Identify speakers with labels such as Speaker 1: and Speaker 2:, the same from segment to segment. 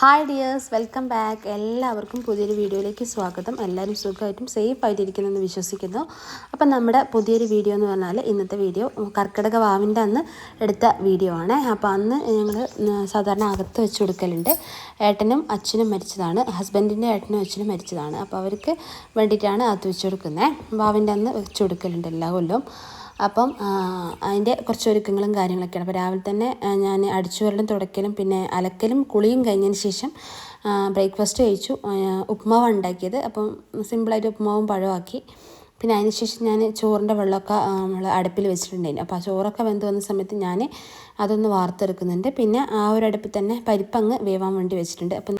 Speaker 1: Hi dears welcome back എല്ലാവർക്കും പുതിയൊരു വീഡിയോയിലേക്ക് സ്വാഗതം. എല്ലാവരും സുഖമായിട്ടും സേഫ് ആയിട്ടിരിക്കുന്നെന്ന് വിശ്വസിക്കുന്നു. അപ്പം നമ്മുടെ പുതിയൊരു വീഡിയോ എന്ന് പറഞ്ഞാൽ ഇന്നത്തെ വീഡിയോ കർക്കിടക വാവിന്റെ അന്ന് എടുത്ത വീഡിയോ ആണ്. അപ്പോൾ അന്ന് ഞങ്ങൾ സാധാരണ അകത്ത് വെച്ച് കൊടുക്കലുണ്ട്. ഏട്ടനും അച്ഛനും മരിച്ചതാണ്. ഹസ്ബൻഡിന്റെ ഏട്ടനും അച്ഛനും മരിച്ചതാണ്. അപ്പോൾ അവർക്ക് വേണ്ടിയിട്ടാണ് അകത്ത് വെച്ച് കൊടുക്കുന്നത്. വാവിന്റെ അന്ന് വെച്ച് കൊടുക്കലുണ്ട് എല്ലാ കൊല്ലവും. അപ്പം അതിന്റെ കുറച്ച് ഒരുക്കങ്ങളും കാര്യങ്ങളൊക്കെയാണ്. അപ്പോൾ രാവിലെ തന്നെ ഞാൻ അടിച്ചു വരലും തുടയ്ക്കലും പിന്നെ അലക്കലും കുളിയും കഴിഞ്ഞതിന് ശേഷം ബ്രേക്ക്ഫാസ്റ്റ് കഴിച്ചു. ഉപ്മാവ് ഉണ്ടാക്കിയത്. അപ്പം സിമ്പിളായിട്ട് ഉപ്മാവും പഴമാക്കി പിന്നെ അതിന് ശേഷം ഞാൻ ചോറിന്റെ വെള്ളമൊക്കെ നമ്മൾ അടുപ്പിൽ വെച്ചിട്ടുണ്ടായിരുന്നു. അപ്പോൾ ആ ചോറൊക്കെ വെന്ത് വന്ന സമയത്ത് ഞാൻ അതൊന്ന് വാർത്തെടുക്കുന്നുണ്ട്. പിന്നെ ആ ഒരു അടുപ്പിൽ തന്നെ പരിപ്പങ്ങ് വേവാൻ വേണ്ടി വെച്ചിട്ടുണ്ട്. അപ്പം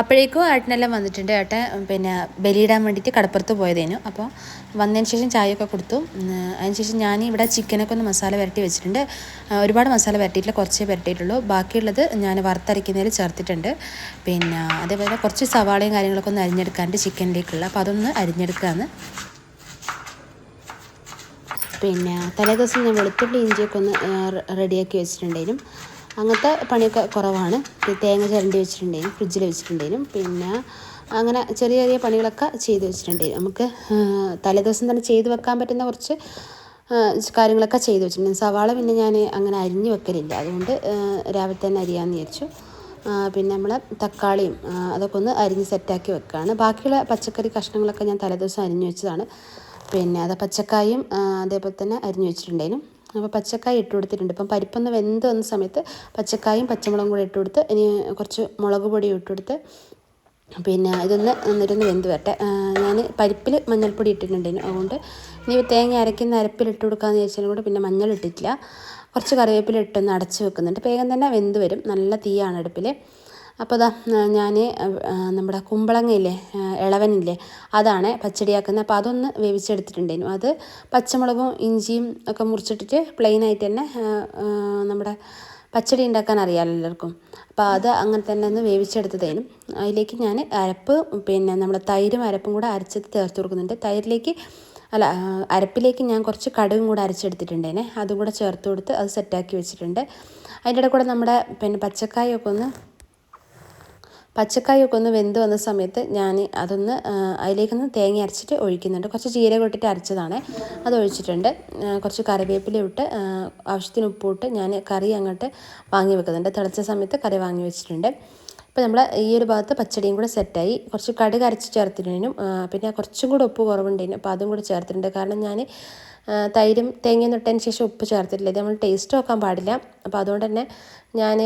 Speaker 1: അപ്പോഴേക്കും ഏട്ടനെല്ലാം വന്നിട്ടുണ്ട്. ഏട്ടൻ പിന്നെ ബലിയിടാൻ വേണ്ടിയിട്ട് കടപ്പുറത്ത് പോയതേനു. അപ്പോൾ വന്നതിന് ശേഷം ചായയൊക്കെ കൊടുത്തു. അതിനുശേഷം ഞാൻ ഇവിടെ ചിക്കനൊക്കെ ഒന്ന് മസാല പുരട്ടി വെച്ചിട്ടുണ്ട്. ഒരുപാട് മസാല പുരട്ടിയിട്ടില്ല കുറച്ചേ പുരട്ടിയിട്ടുള്ളൂ ബാക്കിയുള്ളത് ഞാൻ വറുത്തരയ്ക്കുന്നതിൽ ചേർത്തിട്ടുണ്ട്. പിന്നെ അതേപോലെ കുറച്ച് സവാളയും കാര്യങ്ങളൊക്കെ ഒന്ന് അരിഞ്ഞെടുക്കാണ്ട് ചിക്കനിലേക്കുള്ള. അപ്പോൾ അതൊന്ന് അരിഞ്ഞെടുക്കുകയാണ് പിന്നെ തലേദിവസം ഞാൻ വെളുത്തുള്ളി ഇഞ്ചിയൊക്കെ ഒന്ന് റെഡിയാക്കി വെച്ചിട്ടുണ്ടായിരുന്നു. അങ്ങനത്തെ പണിയൊക്കെ കുറവാണ്. തേങ്ങ ചിരണ്ടി വെച്ചിട്ടുണ്ടെങ്കിലും ഫ്രിഡ്ജിൽ വെച്ചിട്ടുണ്ടെങ്കിലും പിന്നെ അങ്ങനെ ചെറിയ ചെറിയ പണികളൊക്കെ ചെയ്ത് വെച്ചിട്ടുണ്ടെങ്കിലും. നമുക്ക് തലേദിവസം തന്നെ ചെയ്ത് വെക്കാൻ പറ്റുന്ന കുറച്ച് കാര്യങ്ങളൊക്കെ ചെയ്ത് വെച്ചിട്ടുണ്ട്. സവാള പിന്നെ ഞാൻ അങ്ങനെ അരിഞ്ഞ് വെക്കലില്ല. അതുകൊണ്ട് രാവിലെ തന്നെ അരിയാമെന്ന് വിചാരിച്ചു. പിന്നെ നമ്മൾ തക്കാളിയും അതൊക്കെ ഒന്ന് അരിഞ്ഞ് സെറ്റാക്കി വെക്കുകയാണ് ബാക്കിയുള്ള പച്ചക്കറി കഷ്ണങ്ങളൊക്കെ ഞാൻ തലേദിവസം അരിഞ്ഞ് വെച്ചതാണ്. പിന്നെ അത് പച്ചക്കായും അതേപോലെ തന്നെ അരിഞ്ഞ് വെച്ചിട്ടുണ്ടായിരുന്നു അപ്പോൾ പച്ചക്കായ ഇട്ട് കൊടുത്തിട്ടുണ്ട്. ഇപ്പം പരിപ്പൊന്ന് വെന്ത് വന്ന സമയത്ത് പച്ചക്കായും പച്ചമുളകും കൂടെ ഇട്ട് കൊടുത്ത് ഇനി കുറച്ച് മുളക് പൊടി ഇട്ട് കൊടുത്ത് പിന്നെ ഇതൊന്ന് എന്നിട്ടൊന്ന് വെന്ത് വരട്ടെ. ഞാൻ പരിപ്പിൽ മഞ്ഞൾപ്പൊടി ഇട്ടിട്ടുണ്ട് അതുകൊണ്ട് ഇനി തേങ്ങ അരയ്ക്കുന്ന അരപ്പിൽ ഇട്ട് കൊടുക്കാമെന്ന് ചോദിച്ചാലും കൂടെ പിന്നെ മഞ്ഞൾ ഇട്ടിട്ടില്ല. കുറച്ച് കറിവേപ്പില ഇട്ടൊന്ന് അടച്ച് വെക്കുന്നുണ്ട്. വേഗം തന്നെ വെന്ത് വരും. നല്ല തീയാണ് അടുപ്പിൽ അപ്പോൾ അതാ ഞാൻ നമ്മുടെ കുമ്പളങ്ങയില്ലേ ഇളവനില്ലേ? അതാണ് പച്ചടിയാക്കുന്നത്. അപ്പോൾ അതൊന്ന് വേവിച്ചെടുത്തിട്ടുണ്ടായിരുന്നു. അത് പച്ചമുളകും ഇഞ്ചിയും ഒക്കെ മുറിച്ചിട്ടിട്ട് പ്ലെയിനായിട്ട് തന്നെ നമ്മുടെ പച്ചടി ഉണ്ടാക്കാൻ അറിയാമല്ലോ എല്ലാവർക്കും. അപ്പോൾ അത് അങ്ങനെ തന്നെ ഒന്ന് വേവിച്ചെടുത്തതേനും അതിലേക്ക് ഞാൻ അരപ്പ് പിന്നെ നമ്മുടെ തൈരും അരപ്പും കൂടെ അരച്ചത് ചേർത്ത് കൊടുക്കുന്നുണ്ട്. തൈരിലേക്ക് അല്ല അരപ്പിലേക്ക് ഞാൻ കുറച്ച് കടുകും കൂടെ അരച്ചെടുത്തിട്ടുണ്ടേനെ അതും കൂടെ ചേർത്ത് കൊടുത്ത് അത് സെറ്റാക്കി വെച്ചിട്ടുണ്ട്. അതിന്റെ ഇടയിൽ കൂടെ നമ്മുടെ പിന്നെ പച്ചക്കായൊക്കെ ഒന്ന് പച്ചക്കായൊക്കെ ഒന്ന് വെന്ത് വന്ന സമയത്ത് ഞാൻ അതൊന്ന് അതിലേക്കൊന്ന് തേങ്ങ അരച്ചിട്ട് ഒഴിക്കുന്നുണ്ട്. കുറച്ച് ജീരകം ഇട്ടിട്ട് അരച്ചതാണ്. അത് ഒഴിച്ചിട്ടുണ്ട്. കുറച്ച് കറിവേപ്പില ഇട്ട് ആവശ്യത്തിന് ഉപ്പിട്ട് ഞാൻ കറി അങ്ങോട്ട് വാങ്ങി വെക്കുന്നുണ്ട്. തിളച്ച സമയത്ത് കറി വാങ്ങി വെച്ചിട്ടുണ്ട്. ഇപ്പം നമ്മൾ ഈ ഒരു ഭാഗത്ത് പച്ചടിയും കൂടെ സെറ്റായി. കുറച്ച് കടുക് അരച്ച് ചേർത്തിട്ടുണ്ടെങ്കിലും പിന്നെ കുറച്ചും കൂടെ ഉപ്പ് കുറവുണ്ടായിരുന്നു. അപ്പോൾ അതും കൂടെ ചേർത്തിട്ടുണ്ട്. കാരണം ഞാൻ തൈരും തേങ്ങയും തൊട്ടതിന് ശേഷം ഉപ്പ് ചേർത്തിട്ടില്ല. ഇത് നമ്മൾ ടേസ്റ്റ് നോക്കാൻ പാടില്ല. അപ്പോൾ അതുകൊണ്ട് തന്നെ ഞാൻ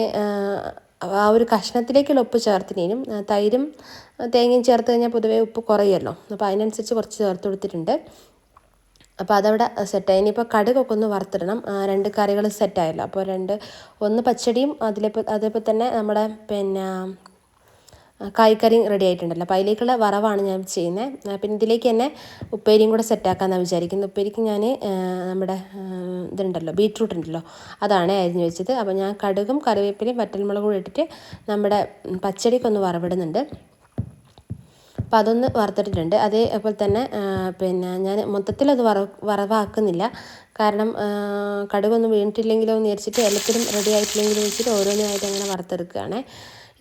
Speaker 1: ആ ഒരു കഷ്ണത്തിലേക്കുള്ള ഉപ്പ് ചേർത്തിനേനും തൈരും തേങ്ങയും ചേർത്ത് കഴിഞ്ഞാൽ പൊതുവേ ഉപ്പ് കുറയുമല്ലോ. അപ്പോൾ അതിനനുസരിച്ച് കുറച്ച് ചേർത്ത് കൊടുത്തിട്ടുണ്ട്. അപ്പോൾ അതവിടെ സെറ്റായി ഇനിയിപ്പോൾ കടുകൊക്കെ ഒന്ന് വറുത്തിടണം. രണ്ട് കറികൾ സെറ്റായല്ലോ അപ്പോൾ രണ്ട് ഒന്ന് പച്ചടിയും അതിലിപ്പോൾ അതേപോലെ തന്നെ നമ്മുടെ പിന്നെ കായ്ക്കറി റെഡി ആയിട്ടുണ്ടല്ലോ. അപ്പോൾ അതിലേക്കുള്ള വറവാണ് ഞാൻ ചെയ്യുന്നത് പിന്നെ ഇതിലേക്ക് തന്നെ ഉപ്പേരിയും കൂടെ സെറ്റാക്കാമെന്നാണ് വിചാരിക്കുന്നത് ഉപ്പേരിക്ക് ഞാൻ നമ്മുടെ ഇതുണ്ടല്ലോ ബീട്രൂട്ട് ഉണ്ടല്ലോ അതാണ് അരിഞ്ഞു വെച്ചത്. അപ്പോൾ ഞാൻ കടുകും കറിവേപ്പിലയും വറ്റൽമുളകും ഇട്ടിട്ട് നമ്മുടെ പച്ചടിക്കൊന്ന് വറവിടുന്നുണ്ട്. അപ്പോൾ അതൊന്ന് വറുത്തിട്ടുണ്ട് അതേപോലെ തന്നെ പിന്നെ ഞാൻ മൊത്തത്തിൽ അത് വറ വറവാക്കുന്നില്ല. കാരണം കടുകൊന്നും വീണിട്ടില്ലെങ്കിലോ എന്ന് വിചാരിച്ചിട്ട് എല്ലാത്തിനും റെഡി ആയിട്ടില്ലെങ്കിലോ വെച്ചിട്ട് ഓരോന്നായിട്ട് അങ്ങനെ വറുത്തെടുക്കുകയാണ്.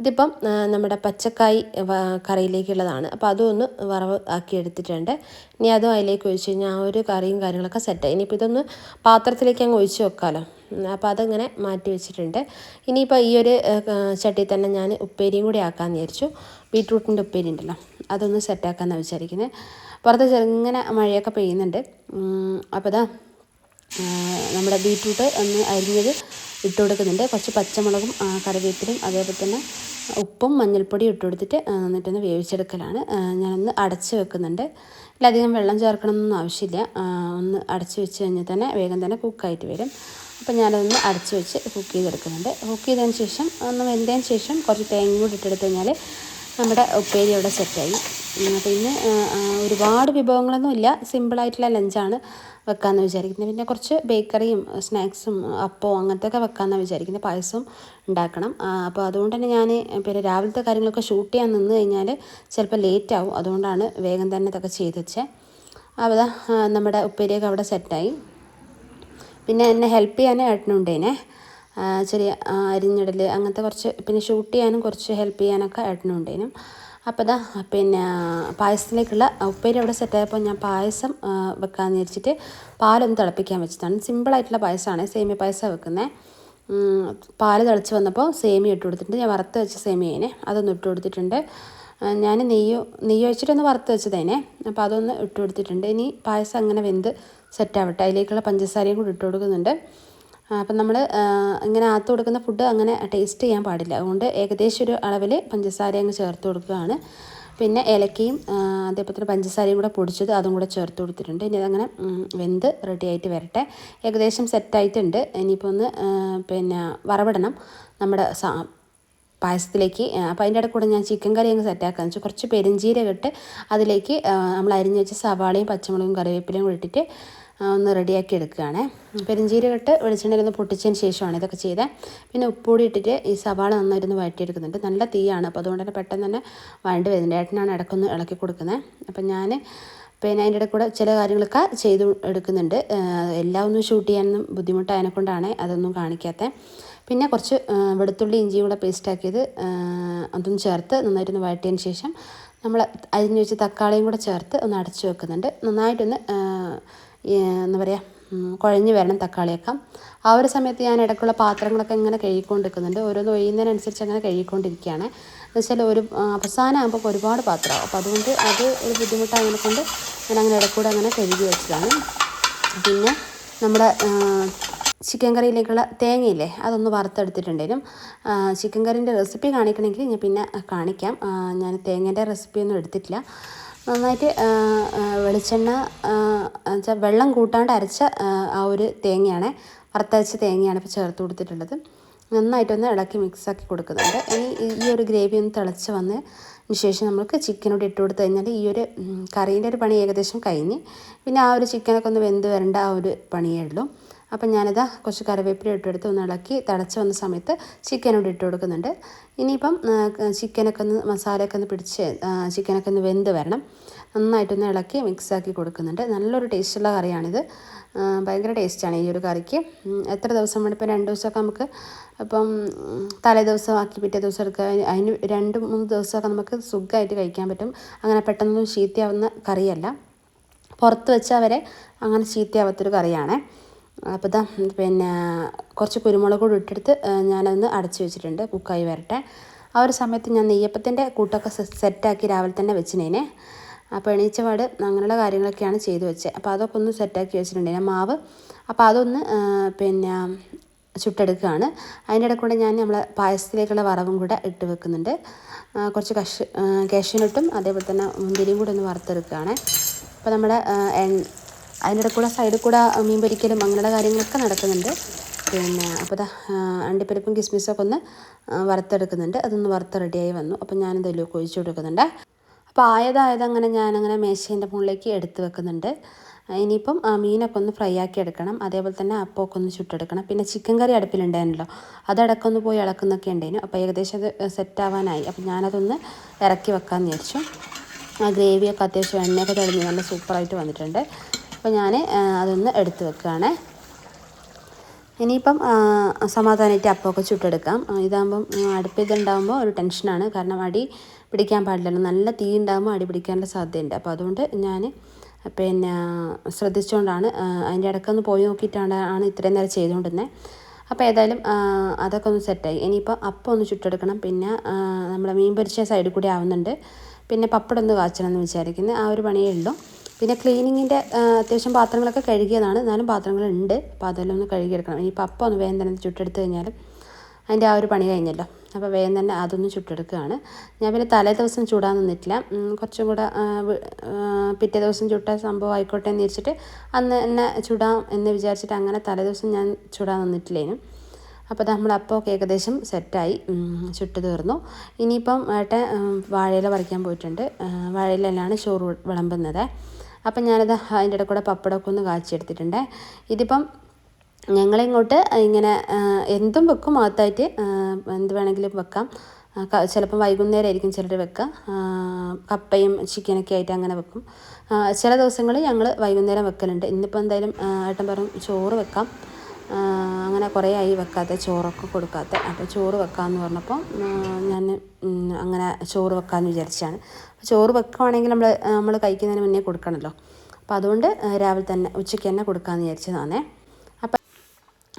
Speaker 1: ഇതിപ്പം നമ്മുടെ പച്ചക്കായ് കറിയിലേക്കുള്ളതാണ്. അപ്പോൾ അതൊന്ന് വറവ് ആക്കി എടുത്തിട്ടുണ്ട്. ഇനി അതും അതിലേക്ക് ഒഴിച്ച് കഴിഞ്ഞാൽ ആ ഒരു കറിയും കാര്യങ്ങളൊക്കെ സെറ്റായി ഇനിയിപ്പോൾ ഇതൊന്ന് പാത്രത്തിലേക്ക് അങ്ങ് ഒഴിച്ച് വെക്കാമല്ലോ അപ്പോൾ അതങ്ങനെ മാറ്റി വെച്ചിട്ടുണ്ട്. ഇനിയിപ്പോൾ ഈ ഒരു ചട്ടി തന്നെ ഞാൻ ഉപ്പേരിയും കൂടി ആക്കാമെന്ന് വിചാരിച്ചു. ബീട്രൂട്ടിന്റെ ഉപ്പേരി ഉണ്ടല്ലോ അതൊന്ന് സെറ്റാക്കാമെന്നാണ് വിചാരിക്കുന്നത് പുറത്ത് ചെറുങ്ങനെ മഴയൊക്കെ പെയ്യുന്നുണ്ട്. അപ്പോൾ ഇതാ നമ്മുടെ ബീട്രൂട്ട് ഒന്ന് അരിഞ്ഞത് ഇട്ട് കൊടുക്കുന്നുണ്ട് കുറച്ച് പച്ചമുളകും കറിവേപ്പിലയും അതേപോലെ തന്നെ ഉപ്പും മഞ്ഞൾപ്പൊടിയും ഇട്ട് കൊടുത്തിട്ട് എന്നിട്ടൊന്ന് വേവിച്ചെടുക്കലാണ്. ഞാനൊന്ന് അടച്ച് വെക്കുന്നുണ്ട്. അല്ലധികം വെള്ളം ചേർക്കണമെന്നൊന്നും ആവശ്യമില്ല. ഒന്ന് അടച്ച് വെച്ച് കഴിഞ്ഞാൽ തന്നെ വേഗം തന്നെ കുക്കായിട്ട് വരും. അപ്പോൾ ഞാനതൊന്ന് അടച്ച് വെച്ച് കുക്ക് ചെയ്തെടുക്കുന്നുണ്ട്. കുക്ക് ചെയ്തതിന് ശേഷം ഒന്ന് വെന്തതിന് ശേഷം കുറച്ച് തേങ്ങ കൂടി ഇട്ടെടുത്ത് കഴിഞ്ഞാൽ നമ്മുടെ ഉപ്പേരി അവിടെ സെറ്റായി പിന്നെ ഒരുപാട് വിഭവങ്ങളൊന്നുമില്ല സിമ്പിളായിട്ടുള്ള ലഞ്ചാണ് വെക്കാമെന്ന് വിചാരിക്കുന്നത്. പിന്നെ കുറച്ച് ബേക്കറിയും സ്നാക്സും അപ്പവും അങ്ങനത്തെ ഒക്കെ വെക്കാമെന്നാണ് വിചാരിക്കുന്നത്. പായസം ഉണ്ടാക്കണം. അപ്പോൾ അതുകൊണ്ട് തന്നെ ഞാൻ പിന്നെ രാവിലത്തെ കാര്യങ്ങളൊക്കെ ഷൂട്ട് ചെയ്യാൻ നിന്ന് കഴിഞ്ഞാൽ ചിലപ്പോൾ ലേറ്റ് ആവും. അതുകൊണ്ടാണ് വേഗം തന്നെ ഇതൊക്കെ ചെയ്ത് വെച്ചത് അപ്പോൾ നമ്മുടെ ഉപ്പേരിയൊക്കെ അവിടെ സെറ്റായി പിന്നെ എന്നെ ഹെൽപ്പ് ചെയ്യാൻ ഏട്ടനുണ്ടേനെ ചെറിയ അരിഞ്ഞിടൽ അങ്ങനത്തെ കുറച്ച് പിന്നെ ഷൂട്ട് ചെയ്യാനും കുറച്ച് ഹെൽപ്പ് ചെയ്യാനൊക്കെ ഏട്ടനുണ്ടേനും അപ്പോൾ ഇതാ പിന്നെ പായസത്തിലേക്കുള്ള ഉപ്പേരി അവിടെ സെറ്റായപ്പോൾ ഞാൻ പായസം വെക്കാമെന്ന് വിചാരിച്ചിട്ട് പാലൊന്ന് തിളപ്പിക്കാൻ വെച്ചതാണ് സിമ്പിളായിട്ടുള്ള പായസമാണ് സേമിയ പായസം വെക്കുന്നത് പാൽ തിളച്ച് വന്നപ്പോൾ സേമിയ ഇട്ട് കൊടുത്തിട്ടുണ്ട്. ഞാൻ വറുത്ത് വെച്ച സേമിയേനെ അതൊന്ന് ഇട്ട് കൊടുത്തിട്ടുണ്ട്. ഞാൻ നെയ്യ് നെയ്യ് വെച്ചിട്ടൊന്ന് വറുത്ത് വെച്ചതേനെ. അപ്പോൾ അതൊന്ന് ഇട്ട് കൊടുത്തിട്ടുണ്ട്. ഇനി പായസം അങ്ങനെ വെന്ത് സെറ്റാവട്ടെ അതിലേക്കുള്ള പഞ്ചസാരയും കൂടി ഇട്ട് കൊടുക്കുന്നുണ്ട്. അപ്പം നമ്മൾ ഇങ്ങനെ ആത്ത് കൊടുക്കുന്ന ഫുഡ് അങ്ങനെ ടേസ്റ്റ് ചെയ്യാൻ പാടില്ല. അതുകൊണ്ട് ഏകദേശം ഒരു അളവിൽ പഞ്ചസാര അങ്ങ് ചേർത്ത് കൊടുക്കുകയാണ്. പിന്നെ ഏലക്കയും അതേപോലെ തന്നെ പഞ്ചസാരയും കൂടെ പൊടിച്ചത് അതും കൂടെ ചേർത്ത് കൊടുത്തിട്ടുണ്ട്. ഇനി അതങ്ങനെ വെന്ത് റെഡി ആയിട്ട് വരട്ടെ. ഏകദേശം സെറ്റായിട്ടുണ്ട് ഇനിയിപ്പോൾ ഒന്ന് പിന്നെ വറവിടണം നമ്മുടെ സാ പായസത്തിലേക്ക്. അപ്പോൾ അതിന്റെ ഇടയ്ക്കൂടെ ഞാൻ ചിക്കൻ കറി അങ്ങ് സെറ്റാക്കാന്ന് വെച്ചാൽ കുറച്ച് പെരിഞ്ചീരകം ഇട്ട് അതിലേക്ക് നമ്മൾ അരിഞ്ഞ് വെച്ച സവാളയും പച്ചമുളകും കറിവേപ്പിലയും കൂടി ഇട്ടിട്ട് ഒന്ന് റെഡിയാക്കി എടുക്കുകയാണ്. വെളിച്ചെണ്ണയിൽ ഒന്ന് പൊട്ടിച്ചതിന് ശേഷമാണ് ഇതൊക്കെ ചെയ്തത് പിന്നെ ഉപ്പൂടി ഇട്ടിട്ട് ഈ സവാള നന്നായിരുന്നു വഴറ്റിയെടുക്കുന്നുണ്ട്. നല്ല തീയാണ്. അപ്പോൾ അതുകൊണ്ട് തന്നെ പെട്ടെന്ന് തന്നെ വഴണ്ട് വരുന്നുണ്ട്. ഏട്ടനാണ് ഇടയ്ക്കൊന്ന് ഇളക്കി കൊടുക്കുന്നത് അപ്പം ഞാൻ പിന്നെ അതിന്റെ ഇടയിൽ കൂടെ ചില കാര്യങ്ങളൊക്കെ ചെയ്ത് എടുക്കുന്നുണ്ട്. എല്ലാം ഒന്നും ഷൂട്ട് ചെയ്യാനൊന്നും ബുദ്ധിമുട്ടായതിനെ കൊണ്ടാണ് അതൊന്നും കാണിക്കാത്തത് പിന്നെ കുറച്ച് വെളുത്തുള്ളി ഇഞ്ചിയും കൂടെ പേസ്റ്റാക്കിയത് അതും ചേർത്ത് നന്നായിട്ടൊന്ന് വഴറ്റിയതിന് ശേഷം നമ്മൾ അരിഞ്ഞ് വെച്ച് തക്കാളിയും കൂടെ ചേർത്ത് ഒന്ന് അടച്ചു വെക്കുന്നുണ്ട്. നന്നായിട്ടൊന്ന് എന്താ പറയുക കുഴഞ്ഞു വരണം തക്കാളിയൊക്കെ. ആ ഒരു സമയത്ത് ഞാൻ ഇടയ്ക്കുള്ള പാത്രങ്ങളൊക്കെ ഇങ്ങനെ കഴുകിക്കൊണ്ടിരിക്കുന്നുണ്ട്. ഓരോന്ന് ഒഴിയുന്നതിനനുസരിച്ച് അങ്ങനെ കഴുകിക്കൊണ്ടിരിക്കുകയാണ്. എന്ന് വെച്ചാൽ ഒരു അവസാനം ആകുമ്പോൾ ഒരുപാട് പാത്രമാകും അപ്പോൾ അതുകൊണ്ട് അത് ഒരു ബുദ്ധിമുട്ടായതിനെ കൊണ്ട് ഞാൻ അങ്ങനെ ഇടക്കൂടെ അങ്ങനെ കഴുകി വെച്ചതാണ്. പിന്നെ നമ്മുടെ ചിക്കൻ കറിയിലേക്കുള്ള തേങ്ങയില്ലേ അതൊന്ന് വറുത്തെടുത്തിട്ടുണ്ടേനും ചിക്കൻ കറീന്റെ റെസിപ്പി കാണിക്കണമെങ്കിൽ ഞാൻ പിന്നെ കാണിക്കാം. ഞാൻ തേങ്ങേന്റെ റെസിപ്പിയൊന്നും എടുത്തിട്ടില്ല. നന്നായിട്ട് വെളിച്ചെണ്ണ വെച്ചാൽ വെള്ളം കൂട്ടാണ്ട് അരച്ച ആ, ഒരു തേങ്ങയാണ് വറുത്തരച്ച തേങ്ങയാണ് ഇപ്പോൾ ചേർത്ത് കൊടുത്തിട്ടുള്ളത്. നന്നായിട്ടൊന്ന് ഇളക്കി മിക്സാക്കി കൊടുക്കുന്നുണ്ട്. ഇനി ഈ- ഒരു ഗ്രേവി ഒന്ന് തിളച്ച് വന്ന് ശേഷം നമുക്ക് ചിക്കനോട് ഇട്ട് കൊടുത്തു കഴിഞ്ഞാൽ ഈ ഒരു കറീന്റെ ഒരു പണി ഏകദേശം കഴിഞ്ഞ്. പിന്നെ ആ ഒരു ചിക്കനൊക്കെ ഒന്ന് വെന്ത് വരേണ്ട ആ ഒരു പണിയേ ഉള്ളൂ. അപ്പം ഞാനത് കുറച്ച് കറിവേപ്പില ഇട്ടെടുത്ത് ഒന്ന് ഇളക്കി തിളച്ച് വന്ന സമയത്ത് ചിക്കനോട് ഇട്ട് കൊടുക്കുന്നുണ്ട്. ഇനിയിപ്പം ചിക്കനൊക്കെ ഒന്ന് മസാലയൊക്കെ ഒന്ന് പിടിച്ച് ചിക്കനൊക്കെ ഒന്ന് വെന്ത് വരണം. നന്നായിട്ടൊന്ന് ഇളക്കി മിക്സാക്കി കൊടുക്കുന്നുണ്ട്. നല്ലൊരു ടേസ്റ്റുള്ള കറിയാണിത്. ഭയങ്കര ടേസ്റ്റാണ് ഈ ഒരു കറിക്ക്. എത്ര ദിവസം വേണം? ഇപ്പം രണ്ട് ദിവസമൊക്കെ നമുക്ക് ഇപ്പം തലേ ദിവസം ആക്കി പിറ്റേ ദിവസം എടുക്കുക. അതിന് രണ്ട് മൂന്ന് ദിവസമൊക്കെ നമുക്ക് സുഖമായിട്ട് കഴിക്കാൻ പറ്റും. അങ്ങനെ പെട്ടെന്നൊന്നും ചീത്തയാവുന്ന കറിയല്ല. പുറത്ത് വെച്ചാൽ വരെ അങ്ങനെ ചീത്തയാവാത്തൊരു കറിയാണ്. അപ്പോൾ ഇതാ പിന്നെ കുറച്ച് കുരുമുളക് കൂടി ഇട്ടെടുത്ത് ഞാനൊന്ന് അടച്ച് വെച്ചിട്ടുണ്ട് കുക്കായി വരട്ടെ. ആ ഒരു സമയത്ത് ഞാൻ നെയ്യപ്പത്തിന്റെ കൂട്ടൊക്കെ സെറ്റാക്കി രാവിലെ തന്നെ വെച്ചിനേനെ. അപ്പോൾ എണീച്ചപാട് അങ്ങനെയുള്ള കാര്യങ്ങളൊക്കെയാണ് ചെയ്തു വെച്ചത് അപ്പോൾ അതൊക്കെ ഒന്ന് സെറ്റാക്കി വെച്ചിട്ടുണ്ട് മാവ്. അപ്പോൾ അതൊന്ന് പിന്നെ ചുട്ടെടുക്കുകയാണ് അതിന്റെ ഇടയ്ക്ക് കൂടെ ഞാൻ നമ്മളെ പായസത്തിലേക്കുള്ള വറവും കൂടെ ഇട്ട് വെക്കുന്നുണ്ട്. കുറച്ച് കഷ് കാഷ്യൂനട്ടും അതേപോലെ തന്നെ മുന്തിരിയും കൂടെ ഒന്ന് വറുത്തെടുക്കുകയാണ്. അപ്പോൾ നമ്മുടെ അതിന്റെ കൂടെ സൈഡിൽ കൂടെ മീൻ പൊരിക്കലും അങ്ങനെയുള്ള കാര്യങ്ങളൊക്കെ നടക്കുന്നുണ്ട്. പിന്നെ അപ്പോൾ ഇതാ അണ്ടിപ്പരിപ്പും കിസ്മിസൊക്കെ ഒന്ന് വറുത്തെടുക്കുന്നുണ്ട്. അതൊന്ന് വറുത്ത് റെഡിയായി വന്നു. അപ്പോൾ ഞാനിതിലേക്ക് ഒഴിച്ചു കൊടുക്കുന്നുണ്ട്. അപ്പോൾ ആയതായത് അങ്ങനെ ഞാനങ്ങനെ മേശേന്റെ മുകളിലേക്ക് എടുത്ത് വെക്കുന്നുണ്ട്. ഇനിയിപ്പം മീനൊക്കെ ഒന്ന് ഫ്രൈ ആക്കി എടുക്കണം. അതേപോലെ തന്നെ അപ്പമൊക്കെ ഒന്ന് ചുട്ടെടുക്കണം. പിന്നെ ചിക്കൻ കറി അടുപ്പിലുണ്ടായിരുന്നല്ലോ. അതടക്കം ഒന്ന് പോയി ഇളക്കുന്നൊക്കെ ഉണ്ടായിരുന്നു. അപ്പോൾ ഏകദേശം അത് സെറ്റ് ആവാനായി. അപ്പോൾ ഞാനതൊന്ന് ഇറക്കി വെക്കാമെന്ന് വിചാരിച്ചു. ആ ഗ്രേവിയൊക്കെ അത്യാവശ്യം എണ്ണയൊക്കെ തെളിഞ്ഞ് നല്ല സൂപ്പറായിട്ട് വന്നിട്ടുണ്ട്. അപ്പോൾ ഞാൻ അതൊന്ന് എടുത്ത് വെക്കുകയാണ് ഇനിയിപ്പം സമാധാനമായിട്ട് അപ്പമൊക്കെ ചുട്ടെടുക്കാം. ഇതാകുമ്പം അടുപ്പിതുണ്ടാകുമ്പോൾ ഒരു ടെൻഷനാണ്. കാരണം അടി പിടിക്കാൻ പാടില്ലല്ലോ. നല്ല തീ ഉണ്ടാകുമ്പോൾ അടി പിടിക്കാനുള്ള സാധ്യതയുണ്ട്. അപ്പോൾ അതുകൊണ്ട് ഞാൻ പിന്നെ ശ്രദ്ധിച്ചുകൊണ്ടാണ് അതിന്റെ ഇടയ്ക്കൊന്ന് പോയി നോക്കിയിട്ടാണ് ആണ് ഇത്രയും നേരം ചെയ്തുകൊണ്ടിരുന്നത് അപ്പോൾ ഏതായാലും അതൊക്കെ ഒന്ന് സെറ്റായി. ഇനിയിപ്പോൾ അപ്പം ഒന്ന് ചുട്ടെടുക്കണം. പിന്നെ നമ്മുടെ മീൻ പൊരിച്ച സൈഡിൽ കൂടി ആവുന്നുണ്ട്. പിന്നെ പപ്പടം ഒന്ന് കാച്ചണം എന്ന് വിചാരിക്കുന്നത് ആ ഒരു പണിയേ ഉള്ളൂ. പിന്നെ ക്ലീനിങ്ങിന്റെ അത്യാവശ്യം പാത്രങ്ങളൊക്കെ കഴുകിയതാണ്. എന്നാലും പാത്രങ്ങളുണ്ട്. അപ്പോൾ അതെല്ലാം ഒന്ന് കഴുകിയെടുക്കണം. ഇനിയിപ്പോൾ അപ്പം ഒന്ന് വേഗം തന്നെ ചുട്ടെടുത്ത് കഴിഞ്ഞാലും അതിന്റെ ആ ഒരു പണി കഴിഞ്ഞല്ലോ. അപ്പോൾ വേഗം തന്നെ അതൊന്ന് ചുട്ടെടുക്കുകയാണ്. ഞാൻ പിന്നെ തലേ ദിവസം ചൂടാൻ നിന്നിട്ടില്ല. കുറച്ചും കൂടെ പിറ്റേ ദിവസം ചുട്ട സംഭവം ആയിക്കോട്ടെ എന്ന് വെച്ചിട്ട് അന്ന് എന്നെ ചുടാം എന്ന് വിചാരിച്ചിട്ട് അങ്ങനെ തലേ ദിവസം ഞാൻ ചുടാൻ നിന്നിട്ടില്ലേനും. അപ്പോൾ നമ്മൾ അപ്പമൊക്കെ ഏകദേശം സെറ്റായി. ചുട്ട് തീർന്നു. ഇനിയിപ്പം ഏട്ടൻ വാഴയില പറിക്കാൻ പോയിട്ടുണ്ട്. വാഴയിലെല്ലാം ചോറ് വിളമ്പുന്നത്. അപ്പം ഞാനത് അതിന്റെ ഇടയിൽ കൂടെ പപ്പടമൊക്കെ ഒന്ന് കാച്ചിയെടുത്തിട്ടുണ്ട്. ഇതിപ്പം ഞങ്ങളിങ്ങോട്ട് ഇങ്ങനെ എന്തും വെക്കും. അകത്തായിട്ട് എന്ത് വേണമെങ്കിലും വെക്കാം. ചിലപ്പം വൈകുന്നേരം ആയിരിക്കും ചിലർ വെക്കുക കപ്പയും ചിക്കനൊക്കെ ആയിട്ട് അങ്ങനെ വെക്കും. ചില ദിവസങ്ങളിൽ ഞങ്ങൾ വൈകുന്നേരം വെക്കലുണ്ട്. ഇന്നിപ്പോൾ എന്തായാലും ഏട്ടൻ പറഞ്ഞു ചോറ് വെക്കാം. അങ്ങനെ കുറേ ആയി വെക്കാത്ത ചോറൊക്കെ കൊടുക്കാത്ത അപ്പോൾ ചോറ് വെക്കാമെന്ന് പറഞ്ഞപ്പോൾ ഞാൻ അങ്ങനെ ചോറ് വെക്കാമെന്ന് വിചാരിച്ചാണ്. ചോറ് വെക്കുവാണെങ്കിൽ നമ്മൾ നമ്മൾ കഴിക്കുന്നതിന് മുന്നേ കൊടുക്കണമല്ലോ അപ്പോൾ അതുകൊണ്ട് രാവിലെ തന്നെ ഉച്ചയ്ക്ക് തന്നെ കൊടുക്കാമെന്ന് വിചാരിച്ചതാണേ.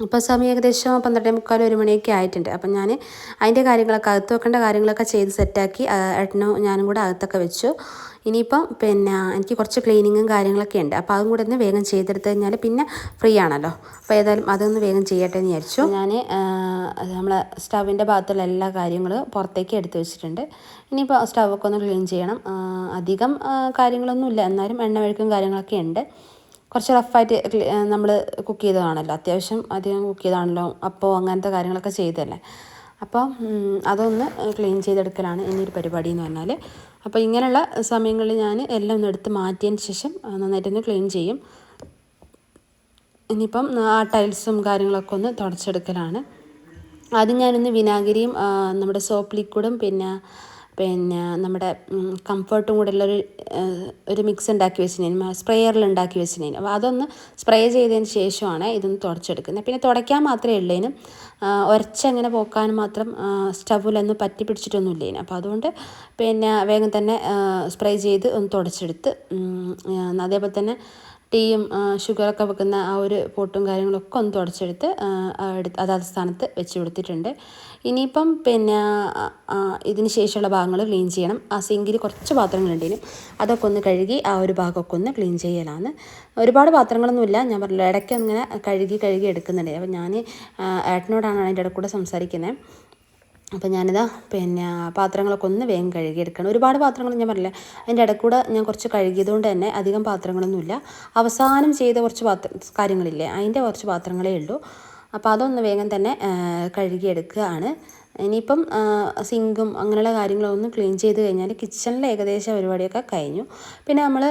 Speaker 1: അപ്പോൾ സമയം ഏകദേശം പന്ത്രണ്ടേ മുക്കാൽ ഒരു മണിയൊക്കെ ആയിട്ടുണ്ട്. അപ്പം ഞാൻ അതിന്റെ കാര്യങ്ങളൊക്കെ അകത്ത് വെക്കേണ്ട കാര്യങ്ങളൊക്കെ ചെയ്ത് സെറ്റാക്കി ഏട്ടനും ഞാനും കൂടെ അകത്തൊക്കെ വെച്ചു. ഇനിയിപ്പം പിന്നെ എനിക്ക് കുറച്ച് ക്ലീനിങ്ങും കാര്യങ്ങളൊക്കെ ഉണ്ട്. അപ്പോൾ അതും കൂടെ ഒന്ന് വേഗം ചെയ്തെടുത്ത് കഴിഞ്ഞാൽ പിന്നെ ഫ്രീ ആണല്ലോ. അപ്പോൾ ഏതായാലും അതൊന്ന് വേഗം ചെയ്യട്ടെ എന്ന് വിചാരിച്ചു. ഞാൻ നമ്മളെ സ്റ്റവിന്റെ ഭാഗത്തുള്ള എല്ലാ കാര്യങ്ങളും പുറത്തേക്ക് എടുത്ത് വെച്ചിട്ടുണ്ട്. ഇനിയിപ്പോൾ സ്റ്റവൊക്കെ ഒന്ന് ക്ലീൻ ചെയ്യണം. അധികം കാര്യങ്ങളൊന്നുമില്ല. എന്നാലും എണ്ണ മെഴുക്കും കാര്യങ്ങളൊക്കെ ഉണ്ട്. കുറച്ച് റഫായിട്ട് നമ്മൾ കുക്ക് ചെയ്തതാണല്ലോ. അത്യാവശ്യം അധികം കുക്ക് ചെയ്തതാണല്ലോ അപ്പോൾ അങ്ങനത്തെ കാര്യങ്ങളൊക്കെ ചെയ്തല്ലേ അപ്പോൾ അതൊന്ന് ക്ലീൻ ചെയ്തെടുക്കലാണ് ഇനിയൊരു പരിപാടി എന്ന് പറഞ്ഞാൽ അപ്പോൾ ഇങ്ങനെയുള്ള സമയങ്ങളിൽ ഞാൻ എല്ലാം ഒന്ന് എടുത്ത് മാറ്റിയതിന് ശേഷം നന്നായിട്ടൊന്ന് ക്ലീൻ ചെയ്യും. ഇനിയിപ്പം ആ ടൈൽസും കാര്യങ്ങളൊക്കെ ഒന്ന് തുടച്ചെടുക്കലാണ്. ആദ്യം ഞാനൊന്ന് വിനാഗിരിയും നമ്മുടെ സോപ്പ് ലിക്വിഡും പിന്നെ പിന്നെ നമ്മുടെ കംഫർട്ടും കൂടെ ഉള്ളൊരു ഒരു മിക്സ് ഉണ്ടാക്കി വെച്ചിന് സ്പ്രേയറിൽ ഉണ്ടാക്കി വെച്ചിന് അപ്പോൾ അതൊന്ന് സ്പ്രേ ചെയ്തതിന് ശേഷമാണ് ഇതൊന്ന് തുടച്ചെടുക്കുന്നത്. പിന്നെ തുടയ്ക്കാൻ മാത്രമേ ഉള്ളതിനും ഉരച്ചങ്ങനെ പോക്കാൻ മാത്രം സ്റ്റവിലൊന്നും പറ്റി പിടിച്ചിട്ടൊന്നും ഇല്ലേനും അപ്പോൾ അതുകൊണ്ട് പിന്നെ വേഗം തന്നെ സ്പ്രേ ചെയ്ത് ഒന്ന് തുടച്ചെടുത്ത് അതേപോലെ തന്നെ ടീയും ഷുഗറൊക്കെ വെക്കുന്ന ആ ഒരു പൊട്ടും കാര്യങ്ങളൊക്കെ ഒന്ന് തുടച്ചെടുത്ത് അതാത് സ്ഥാനത്ത് വെച്ച് കൊടുത്തിട്ടുണ്ട്. ഇനിയിപ്പം പിന്നെ ഇതിന് ശേഷമുള്ള ഭാഗങ്ങൾ ക്ലീൻ ചെയ്യണം. ആ സിങ്കിൽ കുറച്ച് പാത്രങ്ങളുണ്ടേനും അതൊക്കെ ഒന്ന് കഴുകി ആ ഒരു ഭാഗമൊക്കെ ഒന്ന് ക്ലീൻ ചെയ്യലാണ്. ഒരുപാട് പാത്രങ്ങളൊന്നുമില്ല. ഞാൻ പറഞ്ഞില്ല ഇടയ്ക്ക് അങ്ങനെ കഴുകി കഴുകി എടുക്കുന്നുണ്ട്. അപ്പോൾ ഞാൻ ഏട്ടനോടാണ് അതിന്റെ ഇടയ്ക്കൂടെ സംസാരിക്കുന്നത്. അപ്പോൾ ഞാനിതാ പിന്നെ പാത്രങ്ങളൊക്കെ ഒന്ന് വേഗം കഴുകിയെടുക്കണം. ഒരുപാട് പാത്രങ്ങൾ ഞാൻ പറഞ്ഞില്ല അതിന്റെ ഇടയ്ക്കൂടെ ഞാൻ കുറച്ച് കഴുകിയതുകൊണ്ട് തന്നെ അധികം പാത്രങ്ങളൊന്നുമില്ല. അവസാനം ചെയ്ത കുറച്ച് പാത്ര കാര്യങ്ങളില്ലേ അതിന്റെ കുറച്ച് പാത്രങ്ങളേ ഉള്ളൂ. അപ്പോൾ അതൊന്ന് വേഗം തന്നെ കഴുകിയെടുക്കുകയാണ്. ഇനിയിപ്പം സിങ്കും അങ്ങനെയുള്ള കാര്യങ്ങളൊന്നും ക്ലീൻ ചെയ്ത് കഴിഞ്ഞാൽ കിച്ചണിലെ ഏകദേശം പരിപാടിയൊക്കെ കഴിഞ്ഞു. പിന്നെ നമ്മൾ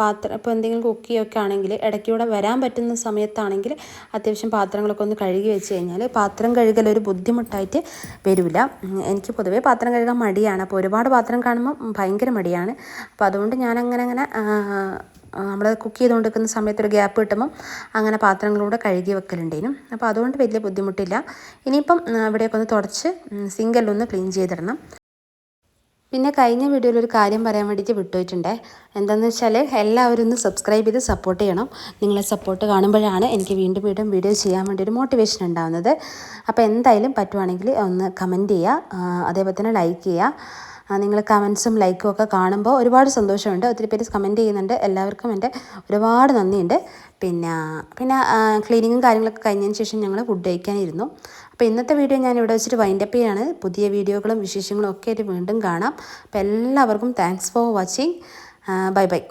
Speaker 1: പാത്രം ഇപ്പോൾ എന്തെങ്കിലും കുക്ക് ചെയ്യുകയൊക്കെ ആണെങ്കിൽ ഇടയ്ക്കൂടെ വരാൻ പറ്റുന്ന സമയത്താണെങ്കിൽ അത്യാവശ്യം പാത്രങ്ങളൊക്കെ ഒന്ന് കഴുകി വെച്ച് കഴിഞ്ഞാൽ പാത്രം കഴുകൽ ഒരു ബുദ്ധിമുട്ടായിട്ട് വരില്ല. എനിക്ക് പൊതുവേ പാത്രം കഴുകാൻ മടിയാണ്. അപ്പോൾ ഒരുപാട് പാത്രം കാണുമ്പോൾ ഭയങ്കര മടിയാണ്. അപ്പോൾ അതുകൊണ്ട് ഞാൻ അങ്ങനെ അങ്ങനെ നമ്മൾ കുക്ക് ചെയ്തുകൊണ്ടിരിക്കുന്ന സമയത്ത് ഒരു ഗ്യാപ്പ് കിട്ടുമ്പം അങ്ങനെ പാത്രങ്ങളൂടെ കഴുകി വെക്കലുണ്ടേനും. അപ്പോൾ അതുകൊണ്ട് വലിയ ബുദ്ധിമുട്ടില്ല. ഇനിയിപ്പം ഇവിടെയൊക്കെ ഒന്ന് തുടച്ച് സിങ്കെല്ലാം ഒന്ന് ക്ലീൻ ചെയ്തിടണം. പിന്നെ കഴിഞ്ഞ വീഡിയോയിൽ ഒരു കാര്യം പറയാൻ വേണ്ടിയിട്ട് വിട്ടുപോയിട്ടുണ്ടേ. എന്താണെന്ന് വെച്ചാൽ എല്ലാവരും ഒന്ന് സബ്സ്ക്രൈബ് ചെയ്ത് സപ്പോർട്ട് ചെയ്യണം. നിങ്ങളെ സപ്പോർട്ട് കാണുമ്പോഴാണ് എനിക്ക് വീണ്ടും വീണ്ടും വീഡിയോ ചെയ്യാൻ വേണ്ടി ഒരു മോട്ടിവേഷൻ ഉണ്ടാകുന്നത് അപ്പോൾ എന്തായാലും പറ്റുവാണെങ്കിൽ ഒന്ന് കമന്റ് ചെയ്യുക. അതേപോലെ തന്നെ ലൈക്ക് ചെയ്യുക. നിങ്ങൾ കമൻസും ലൈക്കും ഒക്കെ കാണുമ്പോൾ ഒരുപാട് സന്തോഷമുണ്ട്. ഒത്തിരി പേര് കമന്റ് ചെയ്യുന്നുണ്ട്. എല്ലാവർക്കും എന്റെ ഒരുപാട് നന്ദിയുണ്ട്. പിന്നെ പിന്നെ ക്ലീനിങ്ങും കാര്യങ്ങളൊക്കെ കഴിഞ്ഞതിന് ശേഷം ഞങ്ങൾ ഫുഡ് കഴിക്കാനിരുന്നു. അപ്പോൾ ഇന്നത്തെ വീഡിയോ ഞാൻ ഇവിടെ വെച്ചിട്ട് വൈൻഡപ്പ് ചെയ്യാണ്. പുതിയ വീഡിയോകളും വിശേഷങ്ങളും ഒക്കെ ആയിട്ട് വീണ്ടും കാണാം. അപ്പോൾ എല്ലാവർക്കും thanks for watching bye bye